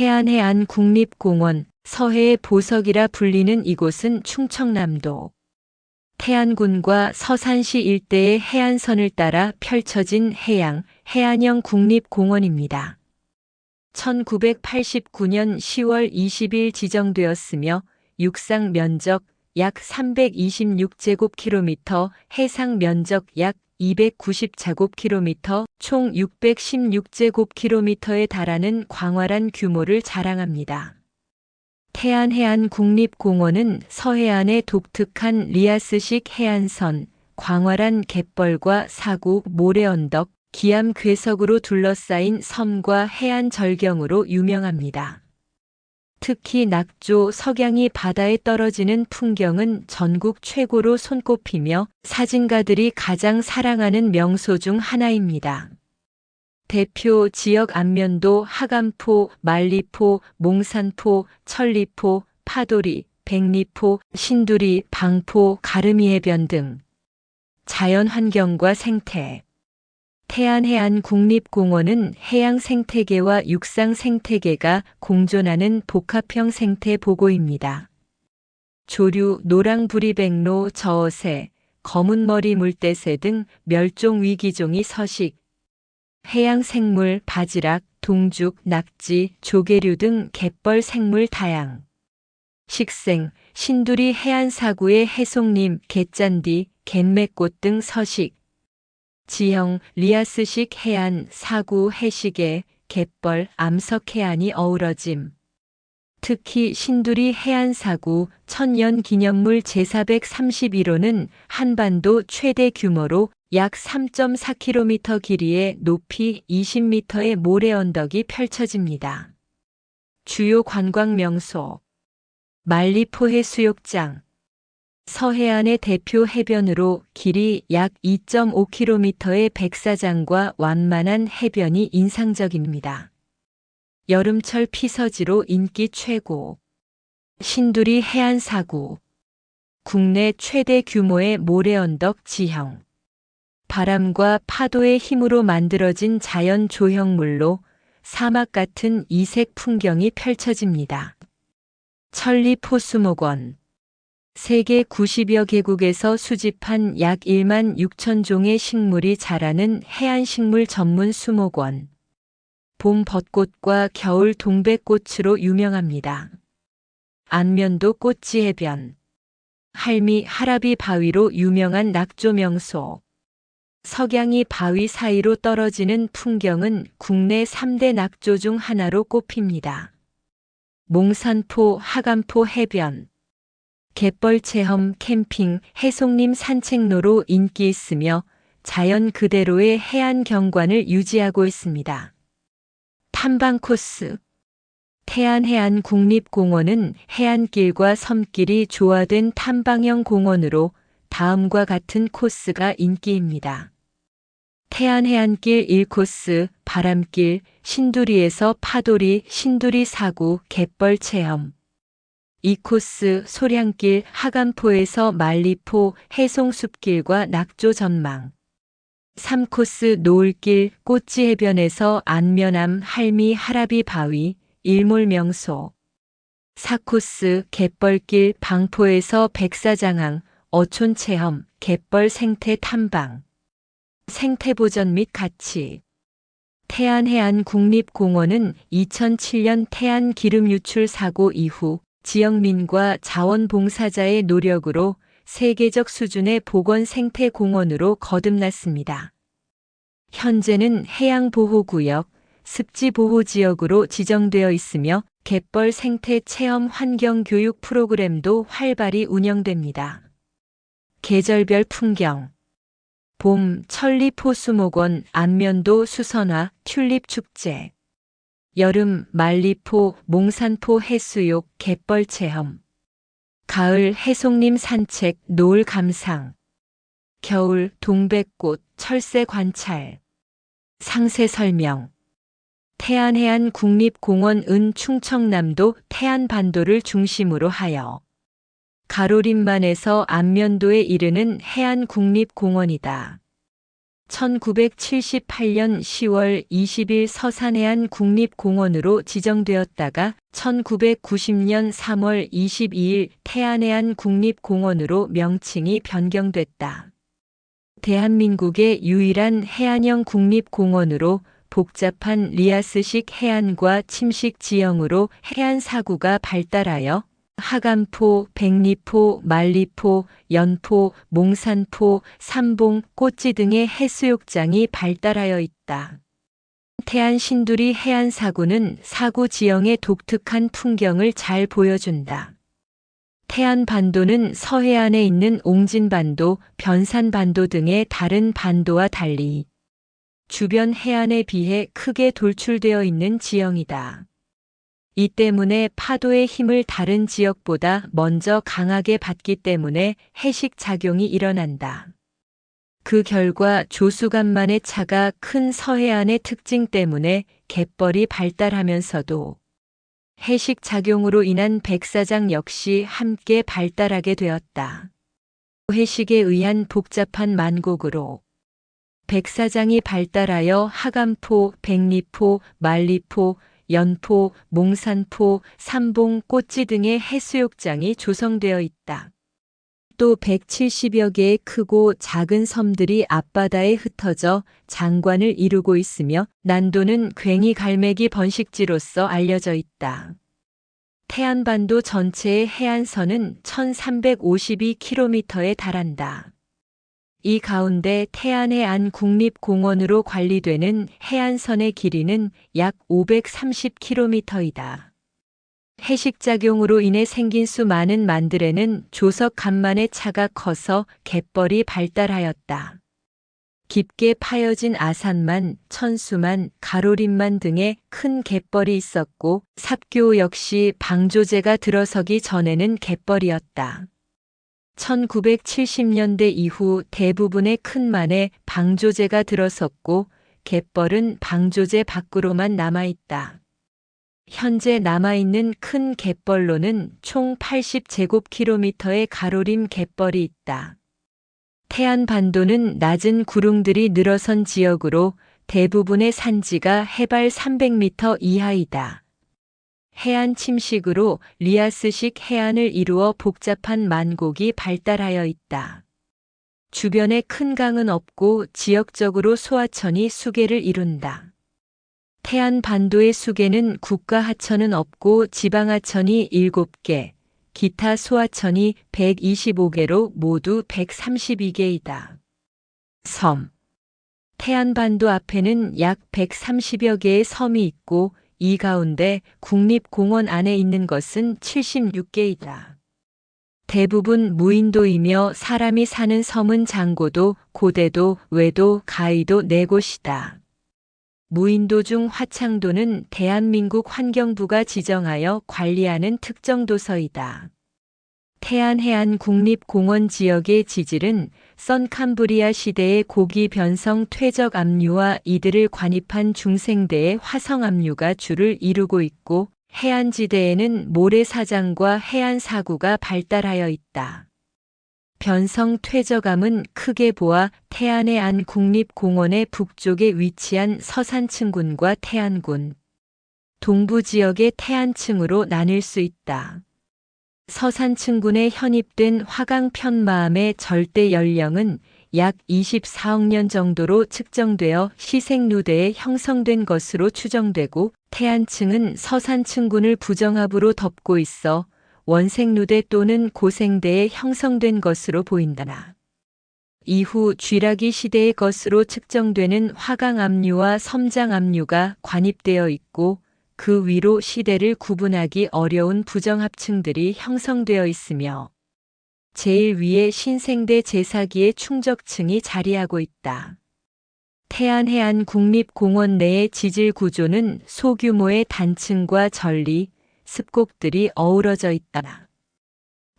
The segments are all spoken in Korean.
태안해안 국립공원, 서해의 보석이라 불리는 이곳은 충청남도 태안군과 서산시 일대의 해안선을 따라 펼쳐진 해양, 해안형 국립공원입니다. 1989년 10월 20일 지정되었으며 육상 면적 약 326제곱킬로미터, 해상 면적 약 290제곱킬로미터, 총 616제곱킬로미터에 달하는 광활한 규모를 자랑합니다. 태안해안 국립공원은 서해안의 독특한 리아스식 해안선, 광활한 갯벌과 사구, 모래언덕, 기암 괴석으로 둘러싸인 섬과 해안 절경으로 유명합니다. 특히 낙조 석양이 바다에 떨어지는 풍경은 전국 최고로 손꼽히며 사진가들이 가장 사랑하는 명소 중 하나입니다. 대표 지역 안면도 하간포, 만리포, 몽산포, 천리포, 파도리, 백리포, 신두리, 방포, 가르미 해변 등 자연 환경과 생태 태안해안 국립공원은 해양 생태계와 육상 생태계가 공존하는 복합형 생태 보고입니다. 조류, 노랑부리백로, 저어새, 검은머리 물대새 등 멸종 위기종이 서식, 해양 생물, 바지락, 동죽, 낙지, 조개류 등 갯벌 생물 다양. 식생, 신두리 해안 사구의 해송림, 갯잔디, 갯매꽃 등 서식. 지형, 리아스식 해안, 사구, 해시계, 갯벌, 암석 해안이 어우러짐. 특히 신두리 해안 사구 천년 기념물 제431호는 한반도 최대 규모로 약 3.4km 길이의 높이 20m의 모래 언덕이 펼쳐집니다. 주요 관광 명소 말리포 해 수욕장 서해안의 대표 해변으로 길이 약 2.5km의 백사장과 완만한 해변이 인상적입니다. 여름철 피서지로 인기 최고. 신두리 해안 사구. 국내 최대 규모의 모래 언덕 지형. 바람과 파도의 힘으로 만들어진 자연 조형물로 사막 같은 이색 풍경이 펼쳐집니다. 천리 포수목원. 세계 90여 개국에서 수집한 약 1만 6천 종의 식물이 자라는 해안식물 전문 수목원. 봄 벚꽃과 겨울 동백꽃으로 유명합니다. 안면도 꽃지 해변. 할미 하라비 바위로 유명한 낙조 명소. 석양이 바위 사이로 떨어지는 풍경은 국내 3대 낙조 중 하나로 꼽힙니다. 몽산포 하간포 해변. 갯벌 체험 캠핑 해송림 산책로로 인기 있으며 자연 그대로의 해안 경관을 유지하고 있습니다. 탐방 코스 태안해안 국립공원은 해안길과 섬길이 조화된 탐방형 공원으로 다음과 같은 코스가 인기입니다. 태안해안길 1코스, 바람길, 신두리에서 파도리, 신두리 사구, 갯벌 체험. 2코스, 소량길, 하간포에서 말리포, 해송숲길과 낙조 전망. 3코스 노을길 꽃지 해변에서 안면암 할미 하라비 바위 일몰 명소. 4코스 갯벌길 방포에서 백사장항 어촌 체험 갯벌 생태 탐방. 생태 보전 및 가치. 태안해안 국립공원은 2007년 태안 기름 유출 사고 이후 지역민과 자원봉사자의 노력으로 세계적 수준의 보건 생태 공원으로 거듭났습니다. 현재는 해양보호구역, 습지보호지역으로 지정되어 있으며 갯벌 생태 체험 환경 교육 프로그램도 활발히 운영됩니다. 계절별 풍경 봄 천리포수목원 안면도 수선화 튤립 축제 여름 말리포 몽산포 해수욕 갯벌 체험. 가을 해송림 산책 노을 감상. 겨울 동백꽃 철새 관찰. 상세 설명. 태안해안 국립공원 은 충청남도 태안반도를 중심으로 하여 가로림만에서 안면도에 이르는 해안 국립공원이다. 1978년 10월 20일 서산해안 국립공원으로 지정되었다가 1990년 3월 22일 태안해안 국립공원으로 명칭이 변경됐다. 대한민국의 유일한 해안형 국립공원으로 복잡한 리아스식 해안과 침식 지형으로 해안 사구가 발달하여 하간포, 백리포, 만리포, 연포, 몽산포, 삼봉, 꽃지 등의 해수욕장이 발달하여 있다. 태안 신두리 해안 사구는 사구 지형의 독특한 풍경을 잘 보여준다. 태안 반도는 서해안에 있는 옹진반도, 변산반도 등의 다른 반도와 달리 주변 해안에 비해 크게 돌출되어 있는 지형이다. 이 때문에 파도의 힘을 다른 지역보다 먼저 강하게 받기 때문에 해식 작용이 일어난다. 그 결과 조수간만의 차가 큰 서해안의 특징 때문에 갯벌이 발달하면서도 해식 작용으로 인한 백사장 역시 함께 발달하게 되었다. 해식에 의한 복잡한 만곡으로 백사장이 발달하여 하간포, 백리포, 만리포, 연포, 몽산포, 삼봉, 꽃지 등의 해수욕장이 조성되어 있다. 또 170여 개의 크고 작은 섬들이 앞바다에 흩어져 장관을 이루고 있으며 난도는 괭이 갈매기 번식지로서 알려져 있다. 태안반도 전체의 해안선은 1352km에 달한다. 이 가운데 태안해안 국립공원으로 관리되는 해안선의 길이는 약 530km이다. 해식작용으로 인해 생긴 수많은 만들에는 조석 간만의 차가 커서 갯벌이 발달하였다. 깊게 파여진 아산만, 천수만, 가로림만 등의 큰 갯벌이 있었고 삽교 역시 방조제가 들어서기 전에는 갯벌이었다. 1970년대 이후 대부분의 큰 만에 방조제가 들어섰고 갯벌은 방조제 밖으로만 남아있다. 현재 남아있는 큰 갯벌로는 총 80제곱킬로미터의 가로림 갯벌이 있다. 태안 반도는 낮은 구릉들이 늘어선 지역으로 대부분의 산지가 해발 300m 이하이다. 해안 침식으로 리아스식 해안을 이루어 복잡한 만곡이 발달하여 있다. 주변에 큰 강은 없고 지역적으로 소하천이 수계를 이룬다. 태안 반도의 수계는 국가 하천은 없고 지방 하천이 7개, 기타 소하천이 125개로 모두 132개이다. 섬 태안 반도 앞에는 약 130여 개의 섬이 있고 이 가운데 국립공원 안에 있는 것은 76개이다. 대부분 무인도이며 사람이 사는 섬은 장고도, 고대도, 외도, 가이도 네 곳이다. 무인도 중 화창도는 대한민국 환경부가 지정하여 관리하는 특정 도서이다. 태안해안 국립공원 지역의 지질은 선캄브리아 시대의 고기 변성 퇴적 압류와 이들을 관입한 중생대의 화성 압류가 주를 이루고 있고 해안지대에는 모래사장과 해안사구가 발달하여 있다. 변성 퇴적암은 크게 보아 태안의 안 국립공원의 북쪽에 위치한 서산층군과 태안군, 동부 지역의 태안층으로 나뉠 수 있다. 서산층군에 현입된 화강 편마암의 절대 연령은 약 24억 년 정도로 측정되어 시생누대에 형성된 것으로 추정되고 태안층은 서산층군을 부정합으로 덮고 있어 원생누대 또는 고생대에 형성된 것으로 보인다나. 이후 쥐라기 시대의 것으로 측정되는 화강압류와 섬장압류가 관입되어 있고 그 위로 시대를 구분하기 어려운 부정합층들이 형성되어 있으며 제일 위에 신생대 제사기의 충적층이 자리하고 있다. 태안해안 국립공원 내의 지질 구조는 소규모의 단층과 전리, 습곡들이 어우러져 있다.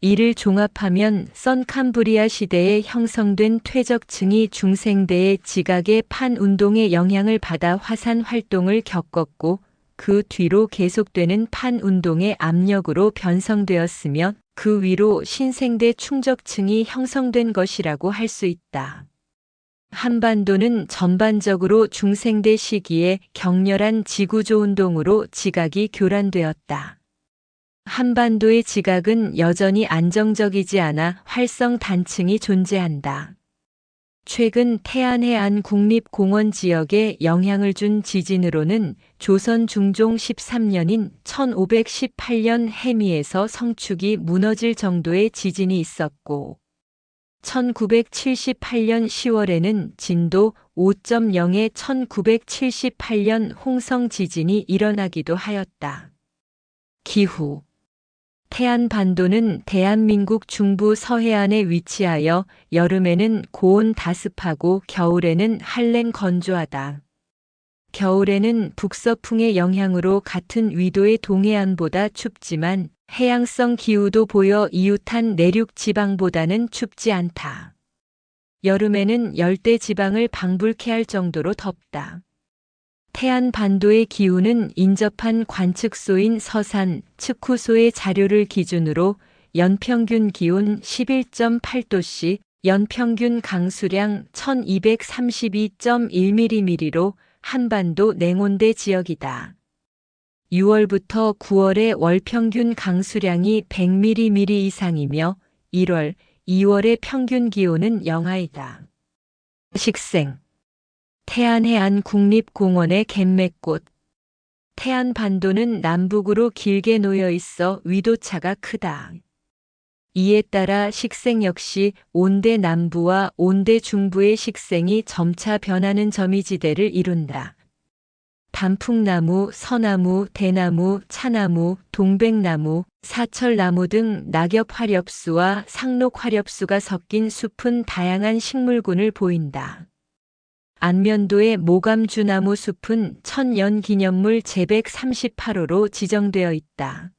이를 종합하면 선캄브리아 시대에 형성된 퇴적층이 중생대의 지각의 판 운동의 영향을 받아 화산 활동을 겪었고 그 뒤로 계속되는 판 운동의 압력으로 변성되었으며 그 위로 신생대 충적층이 형성된 것이라고 할 수 있다. 한반도는 전반적으로 중생대 시기에 격렬한 지구조 운동으로 지각이 교란되었다. 한반도의 지각은 여전히 안정적이지 않아 활성 단층이 존재한다. 최근 태안해안 국립공원 지역에 영향을 준 지진으로는 조선 중종 13년인 1518년 해미에서 성축이 무너질 정도의 지진이 있었고, 1978년 10월에는 진도 5.0의 1978년 홍성 지진이 일어나기도 하였다. 기후 태안 반도는 대한민국 중부 서해안에 위치하여 여름에는 고온 다습하고 겨울에는 한랭 건조하다. 겨울에는 북서풍의 영향으로 같은 위도의 동해안보다 춥지만 해양성 기후도 보여 이웃한 내륙 지방보다는 춥지 않다. 여름에는 열대 지방을 방불케 할 정도로 덥다. 태안 반도의 기후는 인접한 관측소인 서산, 측후소의 자료를 기준으로 연평균 기온 11.8도씨, 연평균 강수량 1232.1mm로 한반도 냉온대 지역이다. 6월부터 9월의 월 평균 강수량이 100mm 이상이며 1월, 2월의 평균 기온은 영하이다. 식생 태안해안 국립공원의 갯맥꽃 태안 반도는 남북으로 길게 놓여 있어 위도차가 크다. 이에 따라 식생 역시 온대 남부와 온대 중부의 식생이 점차 변하는 점이지대를 이룬다. 단풍나무, 서나무, 대나무, 차나무, 동백나무, 사철나무 등 낙엽 화렵수와 상록 화렵수가 섞인 숲은 다양한 식물군을 보인다. 안면도의 모감주나무 숲은 천연 기념물 제138호로 지정되어 있다.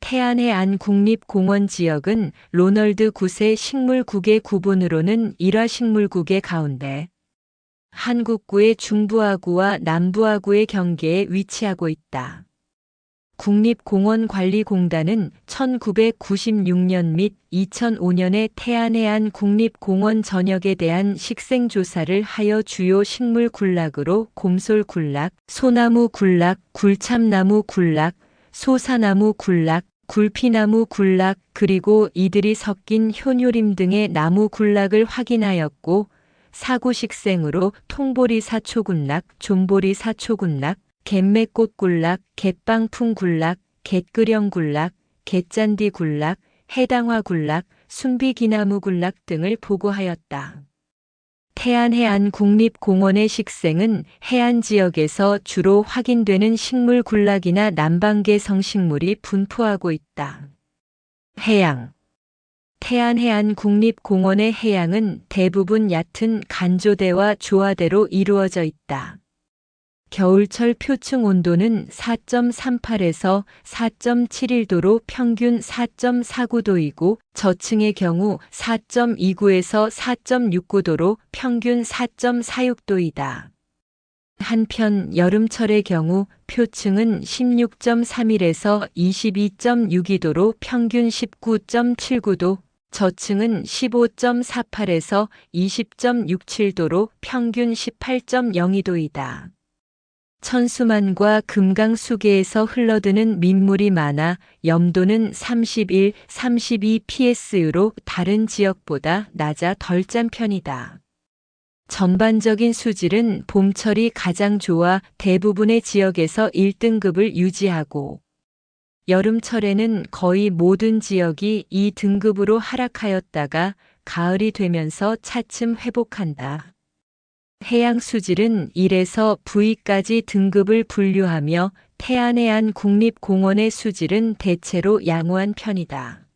태안의 안 국립공원 지역은 로널드 9세 식물국의 구분으로는 일화식물국의 가운데 한국구의 중부하구와 남부하구의 경계에 위치하고 있다. 국립공원관리공단은 1996년 및 2005년에 태안해안 국립공원 전역에 대한 식생 조사를 하여 주요 식물 굴락으로 곰솔 굴락, 소나무 굴락, 굴참나무 굴락, 소사나무 굴락, 굴피나무 굴락, 그리고 이들이 섞인 효뇨림 등의 나무 굴락을 확인하였고, 사구식생으로 통보리 사초군락, 존보리 사초군락, 갯매꽃 굴락, 갯방풍 굴락, 갯끄령 굴락, 갯잔디 굴락, 해당화 굴락, 순비기나무 굴락 등을 보고하였다. 태안해안 국립공원의 식생은 해안 지역에서 주로 확인되는 식물 굴락이나 남방계 성식물이 분포하고 있다. 해양 태안해안 국립공원의 해양은 대부분 얕은 간조대와 조화대로 이루어져 있다. 겨울철 표층 온도는 4.38에서 4.71도로 평균 4.49도이고 저층의 경우 4.29에서 4.69도로 평균 4.46도이다. 한편 여름철의 경우 표층은 16.31에서 22.62도로 평균 19.79도, 저층은 15.48에서 20.67도로 평균 18.02도이다. 천수만과 금강수계에서 흘러드는 민물이 많아 염도는 31, 32 psu로 다른 지역보다 낮아 덜 짠 편이다. 전반적인 수질은 봄철이 가장 좋아 대부분의 지역에서 1등급을 유지하고 여름철에는 거의 모든 지역이 이 등급으로 하락하였다가 가을이 되면서 차츰 회복한다. 해양 수질은 1에서 V까지 등급을 분류하며 태안해안 국립공원의 수질은 대체로 양호한 편이다.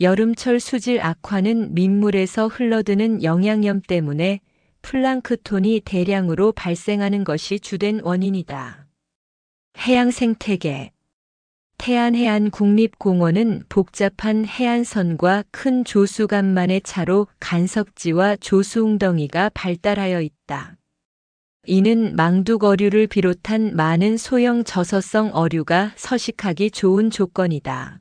여름철 수질 악화는 민물에서 흘러드는 영양염 때문에 플랑크톤이 대량으로 발생하는 것이 주된 원인이다. 해양 생태계 태안해안 국립공원은 복잡한 해안선과 큰 조수간만의 차로 간석지와 조수웅덩이가 발달하여 있다. 이는 망둑어류를 비롯한 많은 소형 저서성 어류가 서식하기 좋은 조건이다.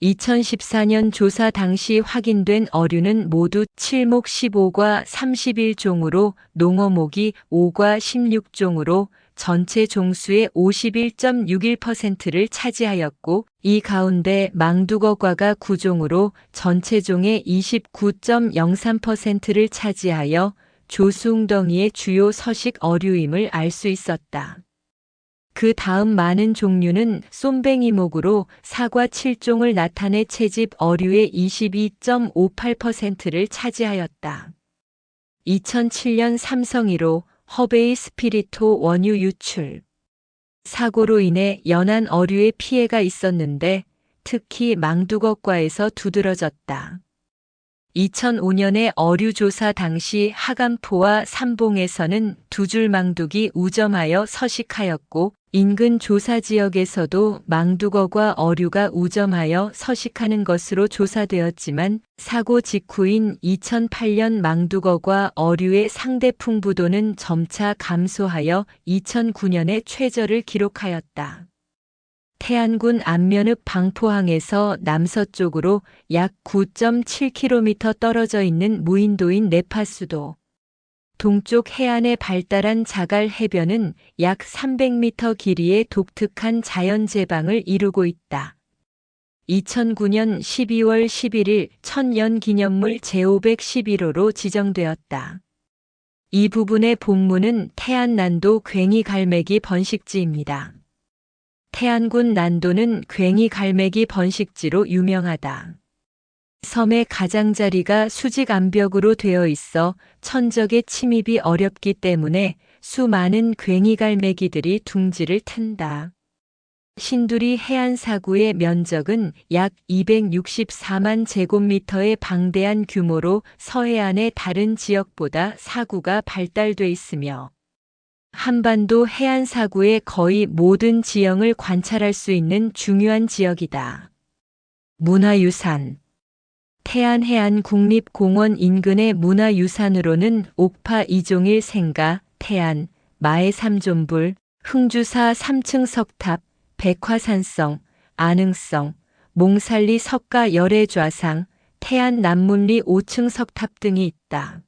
2014년 조사 당시 확인된 어류는 모두 칠목 15과 31종으로 농어목이 5과 16종으로 전체 종수의 51.61%를 차지하였고 이 가운데 망두거과가 9종으로 전체 종의 29.03%를 차지하여 조수웅덩이의 주요 서식 어류임을 알 수 있었다. 그 다음 많은 종류는 쏨뱅이목으로 사과 7종을 나타내 채집 어류의 22.58%를 차지하였다. 2007년 삼성 1호 허베이 스피리토 원유 유출. 사고로 인해 연안 어류에 피해가 있었는데 특히 망두걱과에서 두드러졌다. 2005년에 어류 조사 당시 하간포와 삼봉에서는 두 줄 망둑이 우점하여 서식하였고 인근 조사 지역에서도 망두거과 어류가 우점하여 서식하는 것으로 조사되었지만 사고 직후인 2008년 망두거과 어류의 상대 풍부도는 점차 감소하여 2009년에 최저를 기록하였다. 태안군 안면읍 방포항에서 남서쪽으로 약 9.7km 떨어져 있는 무인도인 네파수도. 동쪽 해안에 발달한 자갈 해변은 약 300m 길이의 독특한 자연 제방을 이루고 있다. 2009년 12월 11일 천년 기념물 제511호로 지정되었다. 이 부분의 본문은 태안난도 괭이 갈매기 번식지입니다. 태안군 난도는 괭이 갈매기 번식지로 유명하다. 섬의 가장자리가 수직 암벽으로 되어 있어 천적의 침입이 어렵기 때문에 수많은 괭이 갈매기들이 둥지를 탄다. 신두리 해안 사구의 면적은 약 264만 제곱미터의 방대한 규모로 서해안의 다른 지역보다 사구가 발달돼 있으며 한반도 해안 사구의 거의 모든 지형을 관찰할 수 있는 중요한 지역이다. 문화유산 태안해안 국립공원 인근의 문화유산으로는 옥파 이종일 생가, 태안, 마의 삼존불, 흥주사 3층 석탑, 백화산성, 안흥성, 몽살리 석가 열애좌상, 태안 남문리 5층 석탑 등이 있다.